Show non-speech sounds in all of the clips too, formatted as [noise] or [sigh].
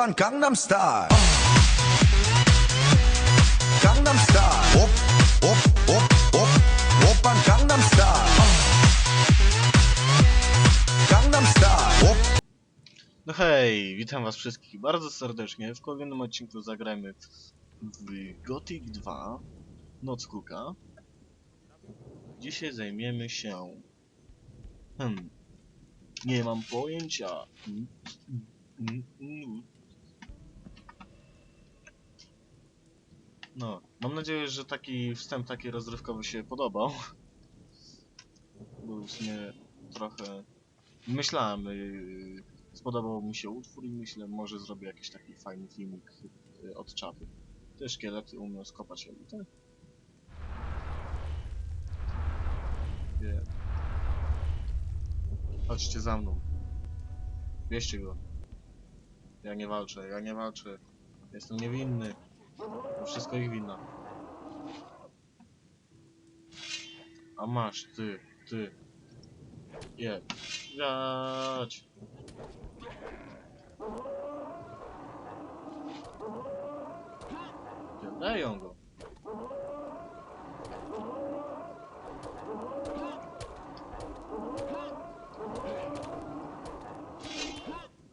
pan Gangnam Style. Gangnam Style. Op, op, op, op. Oppan Gangnam Style. Gangnam Style. Op. No hej, witam was wszystkich bardzo serdecznie. W kolejnym odcinku zagrajmy w Gothic 2 Noc Kuka. Dzisiaj zajmiemy się... Hmm. Nie mam pojęcia. Mm, mm, mm. mm. No, mam nadzieję, że taki wstęp taki rozrywkowy się podobał. Bo w sumie trochę myślałem, yy, spodobał mi się utwór i myślę, może zrobię jakiś taki fajny filmik y, od czapy. Te szkielety umieją skopać elitę. Nie. Chodźcie za mną. Wieście go. Ja nie walczę, ja nie walczę. Jestem niewinny. Wszystko ich wina. A masz, ty, ty. Je. Jać. Dają go.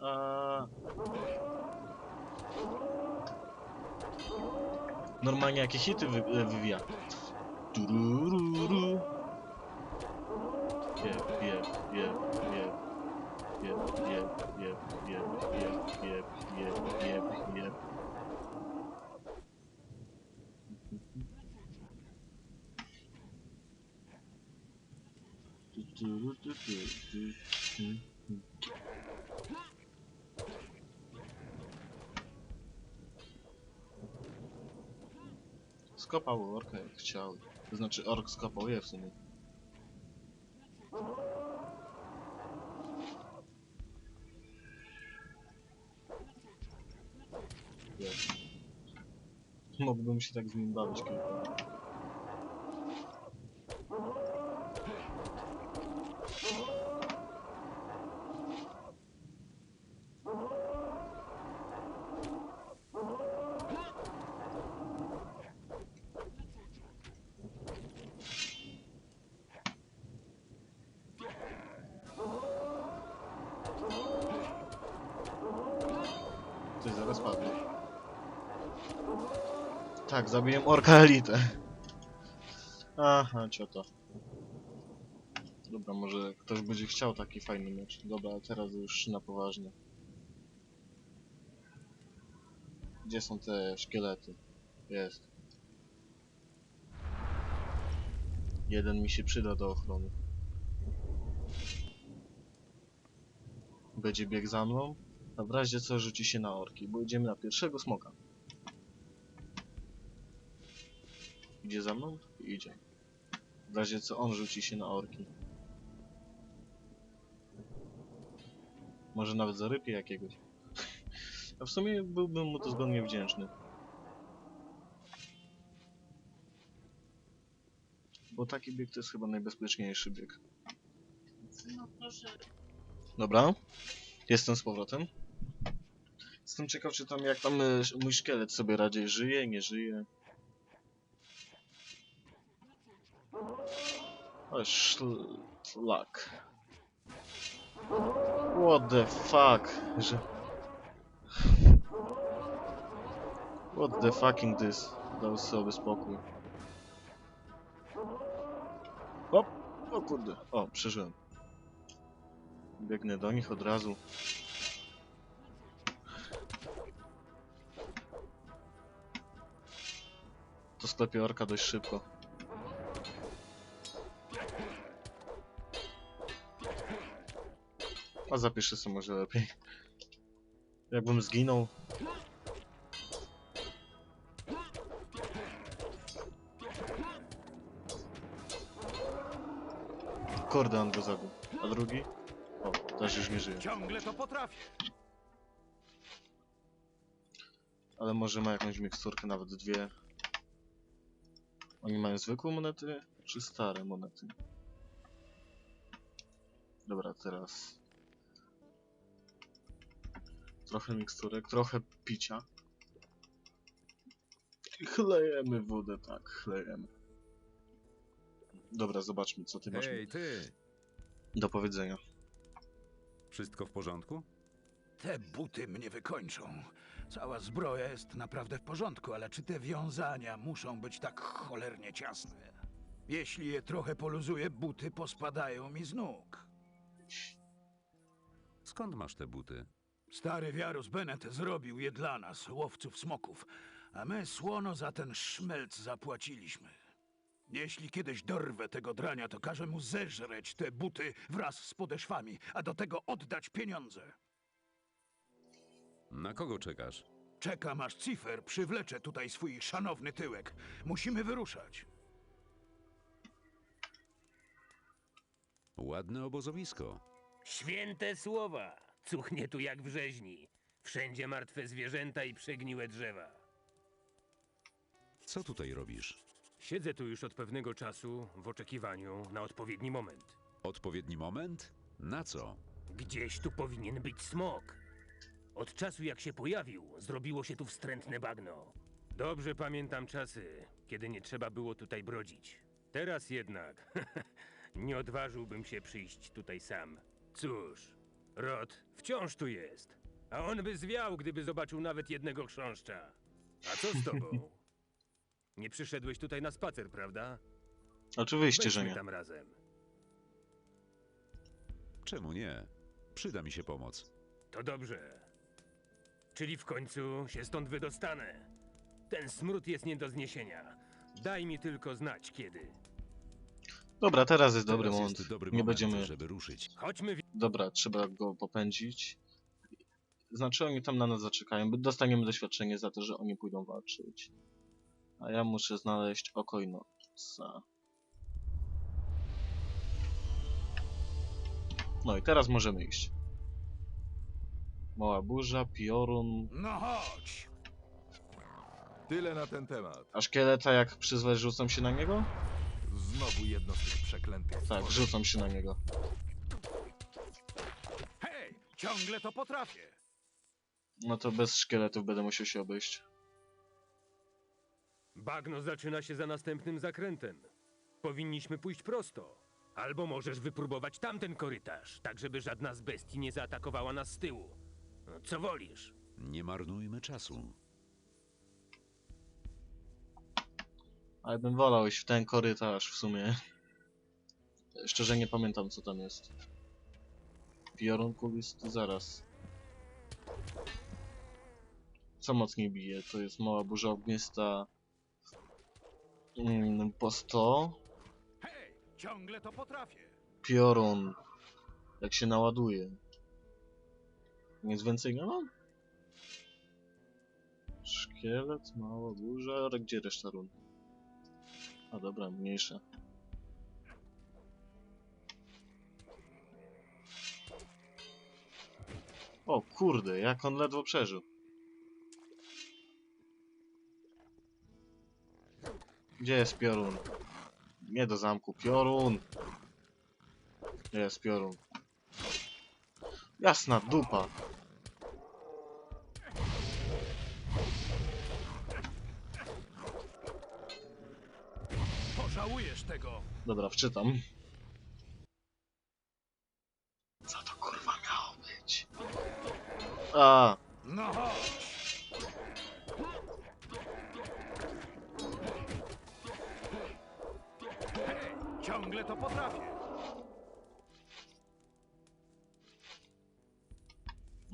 A... Normalnie jakie hity wy, e, wywija. Turururu. Jeb, jeb, jeb, jeb. Jeb, jeb, jeb, jeb, jeb, jeb, jeb, jeb, jeb. Tu, tu, tu, tu, tu, tu, Skopał orka jak chciał. To znaczy ork skopał je w sumie. Je. Mógłbym się tak z nim bawić kilka. Ty zaraz padnie. Tak, zabiję orka elitę. Aha, cioto. Dobra, może ktoś będzie chciał taki fajny mecz. Dobra, teraz już na poważnie. Gdzie są te szkielety? Jest. Jeden mi się przyda do ochrony. Będzie bieg za mną, a w razie co rzuci się na orki, bo idziemy na pierwszego smoka. Idzie za mną? Idzie. W razie co on rzuci się na orki. Może nawet zarypie jakiegoś. A w sumie byłbym mu to zgodnie wdzięczny. Bo taki bieg to jest chyba najbezpieczniejszy bieg. No proszę, Dobra. Jestem z powrotem. Jestem ciekaw, czy tam jak tam e, mój szkielet sobie raczej żyje, nie żyje. Szlak. What the fuck? Że... What the fucking this? Dał sobie spokój. O, o kurde. O, przeżyłem. Biegnę do nich od razu. To sklepie orka dość szybko. A zapiszę sobie może lepiej. Jakbym zginął. Kurde, on go zabił. A drugi? O, też już nie żyje. Ciągle to potrafię. Ale może ma jakąś miksturkę, nawet dwie. Oni mają zwykłe monety, czy stare monety? Dobra, teraz Trochę miksturek, trochę picia. I chlejemy wodę, tak, chlejemy. Dobra, zobaczmy, co ty masz Hej, ty! do powiedzenia. Wszystko w porządku? Te buty mnie wykończą. Cała zbroja jest naprawdę w porządku, ale czy te wiązania muszą być tak cholernie ciasne? Jeśli je trochę poluzuję, buty pospadają mi z nóg. Skąd masz te buty? Stary Wiarus Bennett zrobił je dla nas, łowców smoków, a my słono za ten szmelc zapłaciliśmy. Jeśli kiedyś dorwę tego drania, to każę mu zeżreć te buty wraz z podeszwami, a do tego oddać pieniądze. Na kogo czekasz? Czekam aż Cifer przywlecze tutaj swój szanowny tyłek. Musimy wyruszać. Ładne obozowisko. Święte słowa! Cuchnie tu jak w rzeźni. Wszędzie martwe zwierzęta i przegniłe drzewa. Co tutaj robisz? Siedzę tu już od pewnego czasu w oczekiwaniu na odpowiedni moment. Odpowiedni moment? Na co? Gdzieś tu powinien być smok. Od czasu jak się pojawił, zrobiło się tu wstrętne bagno. Dobrze pamiętam czasy, kiedy nie trzeba było tutaj brodzić. Teraz jednak [laughs] nie odważyłbym się przyjść tutaj sam. Cóż, Rod wciąż tu jest, a on by zwiał, gdyby zobaczył nawet jednego chrząszcza. A co z tobą? [laughs] Nie przyszedłeś tutaj na spacer, prawda? Oczywiście, że nie. tam razem. Czemu nie? Przyda mi się pomoc. To dobrze. Czyli w końcu się stąd wydostanę. Ten smród jest nie do zniesienia. Daj mi tylko znać kiedy. Dobra, teraz jest dobry Teraz moment. jest dobry nie moment, będziemy... żeby ruszyć. Chodźmy w... Dobra, trzeba go popędzić. Znaczy oni tam na nas zaczekają, bo dostaniemy doświadczenie za to, że oni pójdą walczyć. A ja muszę znaleźć Okojnoca. No i teraz możemy iść. Mała burza, piorun, No chodź! Tyle na ten temat. a szkieleta jak przyzwać rzucą się na niego? Znowu jedno z tych przeklętych Tak, stworzeń. rzucą się na niego. Hej, ciągle to potrafię. No to bez szkieletów będę musiał się obejść. Bagno zaczyna się za następnym zakrętem. Powinniśmy pójść prosto. Albo możesz wypróbować tamten korytarz, tak żeby żadna z bestii nie zaatakowała nas z tyłu. No, Co wolisz? Nie marnujmy czasu. Ale bym wolał iść w ten korytarz w sumie. Szczerze nie pamiętam co tam jest. Piorun kulisty, zaraz. Co mocniej bije? To jest mała burza ognista. Mm, po 100. Hej, ciągle to potrafię. Piorun. Jak się naładuje. Nic więcej nie mam? Szkielet, mała burza, ale gdzie reszta run? A dobra, mniejsza. O kurde, jak on ledwo przeżył. Gdzie jest piorun? Nie do zamku, piorun! Jest piorun. Jasna dupa. Pożałujesz tego. Dobra, wczytam. Co to kurwa miało być? A, No! Hej, ciągle to potrafię.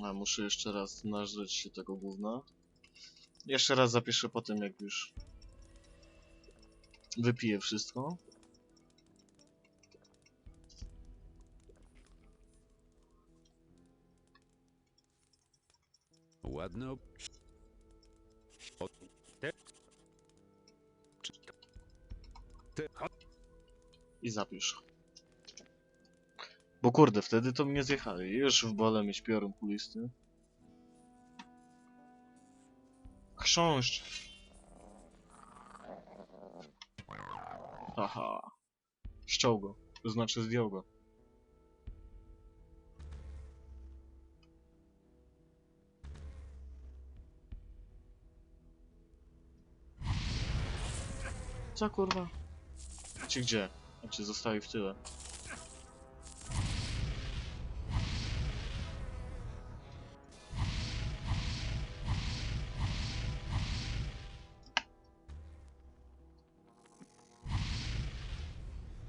a muszę jeszcze raz nażreć się tego gówna. Jeszcze raz zapiszę po tym, jak już wypiję wszystko. Ładne ob... O, i zapisz. Bo kurde, wtedy to mnie zjechali. Już w bole mieć piorun kulisty. Chrząszcz. Haha. Szczął go. To znaczy zdjął go. Co kurwa? Czy gdzie? Znaczy zostawi w tyle.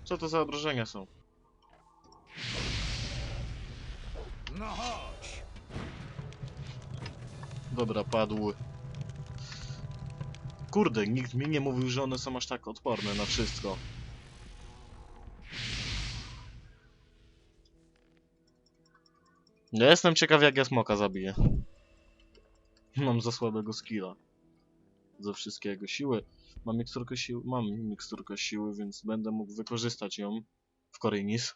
Co to za obrażenia są? No chodź. Dobra, padły. Kurde, nikt mi nie mówił, że one są aż tak odporne na wszystko. Ja jestem ciekaw jak ja smoka zabiję. Mam za słabego skilla. Ze wszystkiego. Siły. Mam miksturkę siły. Mam miksturkę siły, więc będę mógł wykorzystać ją w Korynis.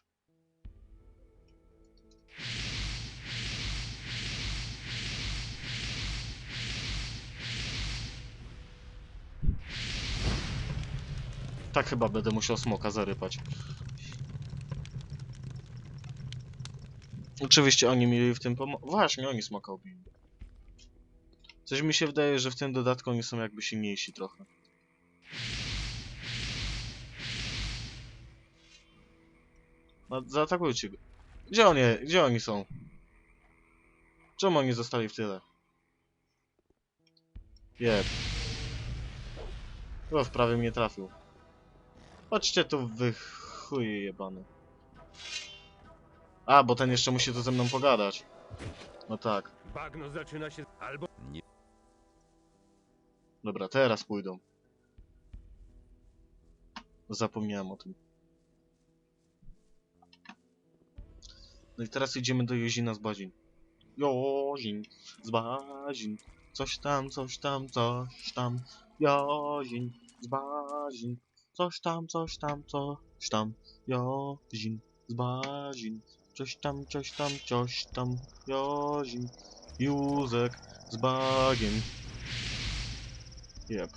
Tak chyba będę musiał smoka zarypać. Oczywiście oni mieli w tym pomo... Właśnie, oni smoka ubili. Coś mi się wydaje, że w tym dodatku oni są jakby silniejsi trochę. No, zaatakujcie go. Gdzie oni, gdzie oni są? Czemu oni zostali w tyle? Jeb. O, w prawie mnie trafił. Chodźcie tu wy chuje jebany. A, bo ten jeszcze musi tu ze mną pogadać. No tak. Bagno zaczyna się albo Nie. Dobra, teraz pójdą. Zapomniałem o tym. No i teraz idziemy do Jozina z Bazin. Jozin z Bazin. Coś tam, coś tam, coś tam. Jozin z Bazin. Coś tam, coś tam, coś tam. Jozin z Bazin. Coś tam, coś tam, coś tam. Jozin. Józek z bagiem. Jep.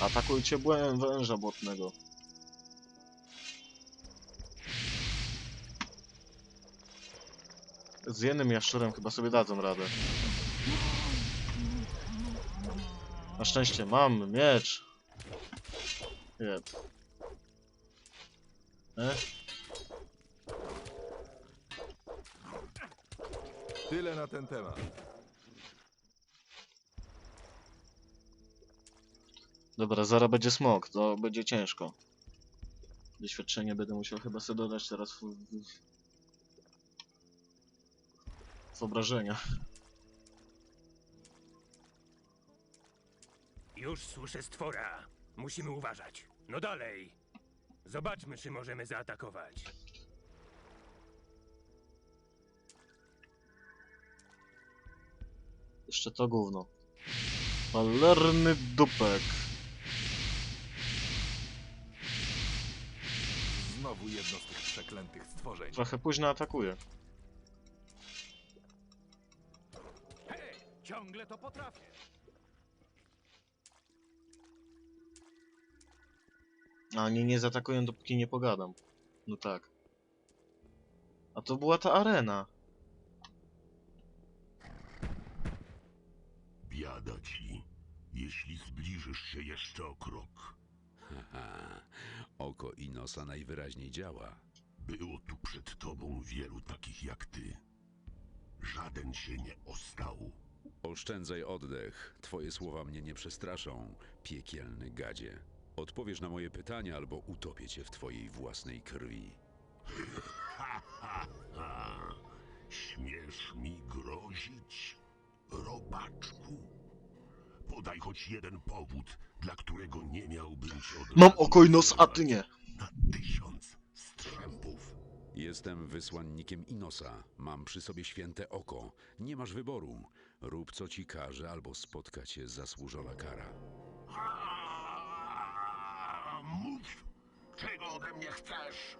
Atakujcie błem węża błotnego. Z jednym jaszczurem chyba sobie dadzą radę. Na szczęście mam miecz. Jep. E? Tyle na ten temat. Dobra, zaraz będzie smok, to będzie ciężko. Doświadczenie będę musiał chyba sobie dodać teraz w, w, w obrażenia. już słyszę stwora. Musimy uważać. No dalej. Zobaczmy, czy możemy zaatakować. Jeszcze to gówno. Cholerny dupek. Znowu jedno z tych przeklętych stworzeń. Trochę późno atakuje. Ciągle to potrafię. A oni nie zaatakują dopóki nie pogadam. No tak. A to była ta arena. Biada ci, jeśli zbliżysz się jeszcze o krok. Haha, oko Inosa najwyraźniej działa. Było tu przed tobą wielu takich jak ty. Żaden się nie ostał. Oszczędzaj oddech. Twoje słowa mnie nie przestraszą, piekielny gadzie. Odpowiesz na moje pytania, albo utopię cię w twojej własnej krwi. Ha, ha, ha. Śmiesz mi grozić, robaczku? Podaj choć jeden powód, dla którego nie miałbym cię od Mam razu oko i nos, a ty nie. Na tysiąc strzępów. Jestem wysłannikiem Inosa. Mam przy sobie święte oko. Nie masz wyboru. Rób co ci każe, albo spotka cię zasłużona kara. A, Mów, czego ode mnie chcesz?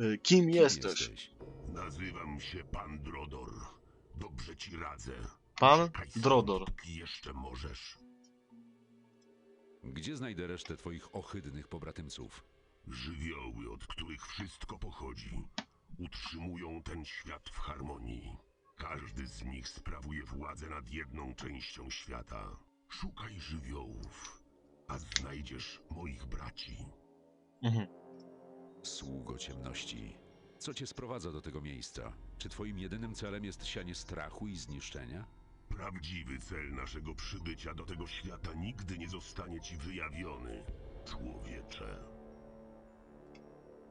Y, Kim Kim jesteś? Nazywam się Pan Drodor. Dobrze ci radzę. Pan Czekaj Drodor. jeszcze możesz. Gdzie znajdę resztę twoich ohydnych pobratymców? Żywioły, od których wszystko pochodzi, utrzymują ten świat w harmonii. Każdy z nich sprawuje władzę nad jedną częścią świata. Szukaj żywiołów a znajdziesz moich braci. Mhm. Sługo ciemności. Co cię sprowadza do tego miejsca? Czy twoim jedynym celem jest sianie strachu i zniszczenia? Prawdziwy cel naszego przybycia do tego świata nigdy nie zostanie ci wyjawiony, człowiecze.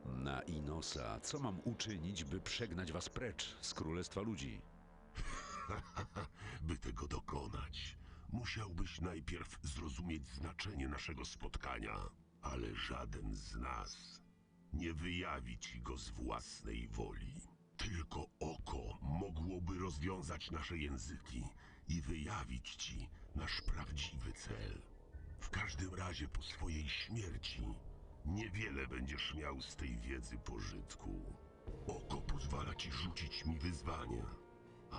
Na Inosa, co mam uczynić, by przegnać was precz z królestwa ludzi? [laughs] By tego dokonać, musiałbyś najpierw zrozumieć znaczenie naszego spotkania, ale żaden z nas nie wyjawi ci go z własnej woli. Tylko oko mogłoby rozwiązać nasze języki i wyjawić ci nasz prawdziwy cel. W każdym razie po swojej śmierci niewiele będziesz miał z tej wiedzy pożytku. Oko pozwala ci rzucić mi wyzwanie,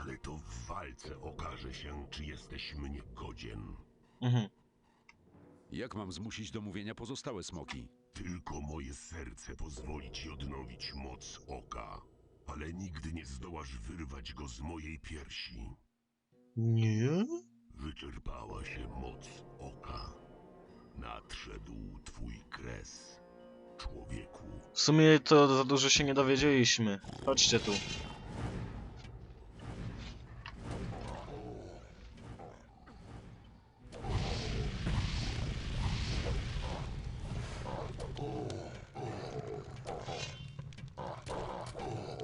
ale to w walce okaże się, czy jesteś mnie godzien. Mhm. Jak mam zmusić do mówienia pozostałe smoki? Tylko moje serce pozwoli ci odnowić moc oka, ale nigdy nie zdołasz wyrwać go z mojej piersi. Nie? Wyczerpała się moc oka. Nadszedł twój kres, człowieku. W sumie to za dużo się nie dowiedzieliśmy. Chodźcie tu.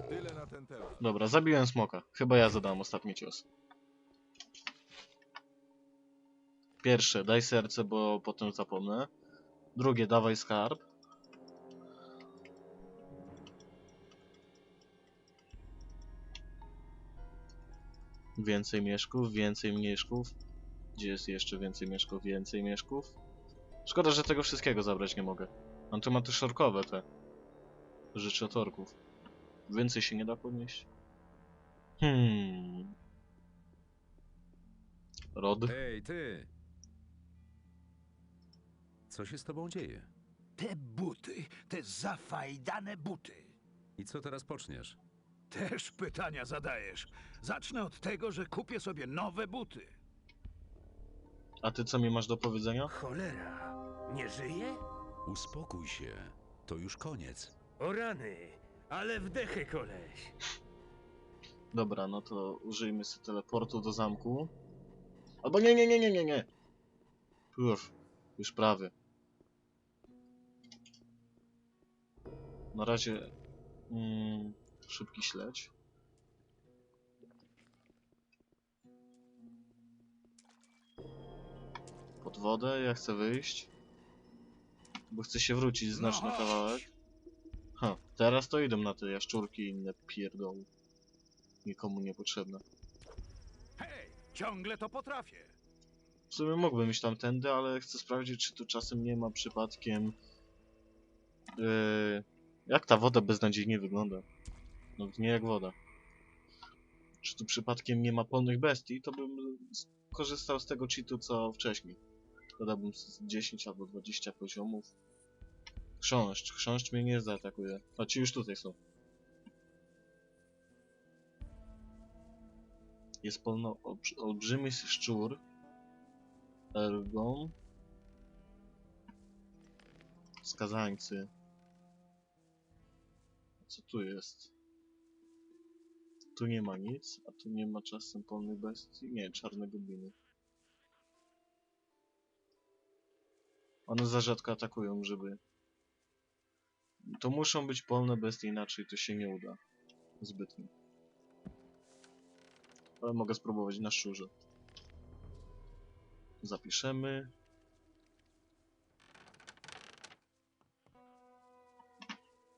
Tyle na ten temat. Dobra, zabiłem smoka. Chyba ja zadam ostatni cios. Pierwsze, daj serce, bo potem zapomnę. Drugie, dawaj skarb. Więcej mieszków, więcej mieszków. Gdzie jest jeszcze więcej mieszków, więcej mieszków? Szkoda, że tego wszystkiego zabrać nie mogę. On tu ma też orkowe te. Życzotorków. Więcej się nie da podnieść? Hmm. Rod? Ej, ty! Co się z tobą dzieje? Te buty, te zafajdane buty. I co teraz poczniesz? Też pytania zadajesz. Zacznę od tego, że kupię sobie nowe buty. A ty co mi masz do powiedzenia? Cholera, nie żyje? Uspokój się. To już koniec. O rany, ale wdechy koleś. Dobra, no to użyjmy sobie teleportu do zamku. Albo nie, nie, nie, nie, nie, nie. Uff, już prawie. Na razie mm, szybki śledź. Pod wodę, ja chcę wyjść. Bo chcę się wrócić znaczny No kawałek. Ha, teraz to idę na te jaszczurki i inne pierdoły. Nikomu niepotrzebne. Hej, ciągle to potrafię. W sumie mógłbym iść tamtędy, ale chcę sprawdzić, czy tu czasem nie ma przypadkiem... Yy, jak ta woda beznadziejnie wygląda. No nie jak woda. Czy tu przypadkiem nie ma polnych bestii, to bym korzystał z tego cheatu co wcześniej. Dodałbym z 10 albo 20 poziomów. Chrząszcz. Chrząszcz mnie nie zaatakuje. A ci już tutaj są. Jest polno olbrzy- olbrzymi szczur. Ergon. Skazańcy. Co tu jest? Tu nie ma nic, a tu nie ma czasem polnych bestii. Nie, czarne gobliny. One za rzadko atakują, żeby... To muszą być polne bestie, inaczej to się nie uda. Zbytnio. Ale mogę spróbować na szczurze. Zapiszemy.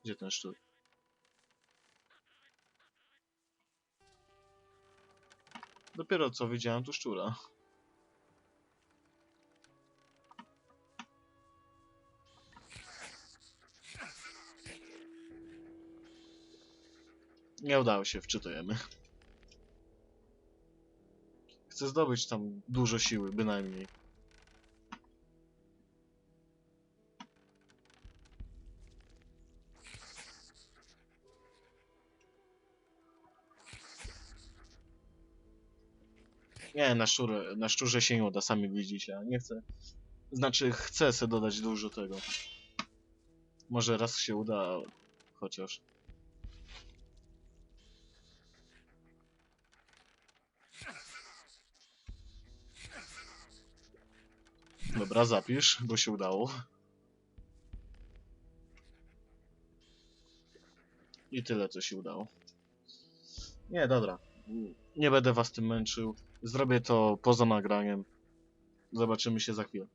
Gdzie ten szczur? Dopiero co widziałem tu szczura. Nie udało się, wczytujemy. Chcę zdobyć tam dużo siły, bynajmniej. Nie, na, szczurę, na szczurze się nie uda, sami widzicie. Nie chcę Znaczy, chcę sobie dodać dużo tego. Może raz się uda, chociaż. Dobra, zapisz, bo się udało. I tyle, co się udało. Nie, dobra. Nie będę was tym męczył. Zrobię to poza nagraniem. Zobaczymy się za chwilę.